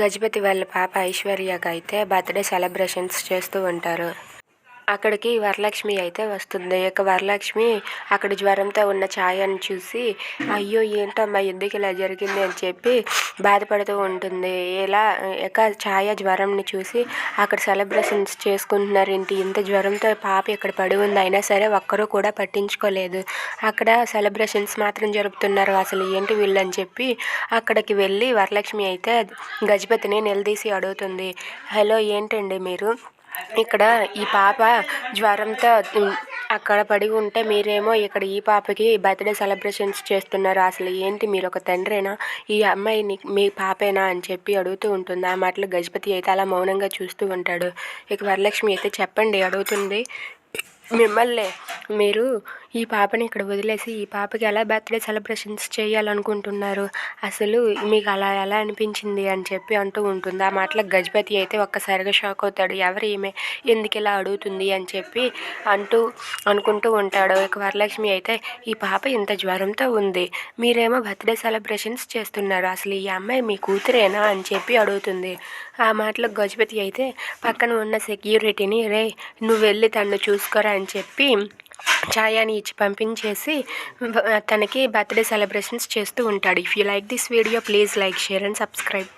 గజపతి వాళ్ళ పాప ఐశ్వర్యకి అయితే బర్త్డే సెలబ్రేషన్స్ చేస్తూ ఉంటారు. అక్కడికి వరలక్ష్మి అయితే వస్తుంది. ఇక వరలక్ష్మి అక్కడ జ్వరంతో ఉన్న ఛాయని చూసి అయ్యో ఏంటమ్మా ఎందుకు ఇలా జరిగింది? అని చెప్పి బాధపడుతూ ఉంటుంది. ఇలా ఇక ఛాయ జ్వరంని చూసి అక్కడ సెలబ్రేషన్స్ చేసుకుంటున్నారు ఏంటి? ఇంత జ్వరంతో పాప ఇక్కడ పడి ఉంది? అయినా సరే ఒక్కరూ కూడా పట్టించుకోలేదు. అక్కడ సెలబ్రేషన్స్ మాత్రం జరుపుతున్నారు అసలు ఏంటి వీళ్ళు? అని చెప్పి అక్కడికి వెళ్ళి వరలక్ష్మి అయితే గజపతిని నిలదీసి అడుగుతుంది. హలో ఏంటండి మీరు? ఇక్కడ ఈ పాప జ్వరంతో అక్కడ పడి ఉంటే మీరేమో ఇక్కడ ఈ పాపకి బర్త్డే సెలబ్రేషన్స్ చేస్తున్నారు. అసలు ఏంటి మీరు ఒక తండ్రేనా? ఈ అమ్మాయిని మీ పాపేనా అని చెప్పి అడుగుతూ ఉంటుంది. ఆ మాటలు గజపతి అయితే అలా మౌనంగా చూస్తూ ఉంటాడు. ఇక వరలక్ష్మి అయితే చెప్పండి అడుగుతుంది. మిమ్మల్ని మీరు ఈ పాపని ఇక్కడ వదిలేసి ఈ పాపకి ఎలా బర్త్డే సెలబ్రేషన్స్ చేయాలనుకుంటున్నారు? అసలు మీకు అలా ఎలా అనిపించింది అని చెప్పి అంటూ ఉంటుంది. ఆ మాటలకు గజపతి అయితే ఒక్కసారిగా షాక్ అవుతాడు. ఎవరు ఈమె? ఎందుకు ఇలా అడుగుతుంది అని చెప్పి అంటూ అనుకుంటూ ఉంటాడు. ఇక వరలక్ష్మి అయితే ఈ పాప ఇంత జ్వరంతో ఉంది. మీరేమో బర్త్డే సెలబ్రేషన్స్ చేస్తున్నారు. అసలు ఈ అమ్మాయి మీ కూతురేనా అని చెప్పి అడుగుతుంది. ఆ మాటలకు గజపతి అయితే పక్కన ఉన్న సెక్యూరిటీని రే నువ్వు వెళ్ళి తను చూసుకోరా అని చెప్పి ఛాయాని ఇచ్చి పంపించేసి తనకి బర్త్డే సెలబ్రేషన్స్ చేస్తూ ఉంటాడు. If you like this video please like share and subscribe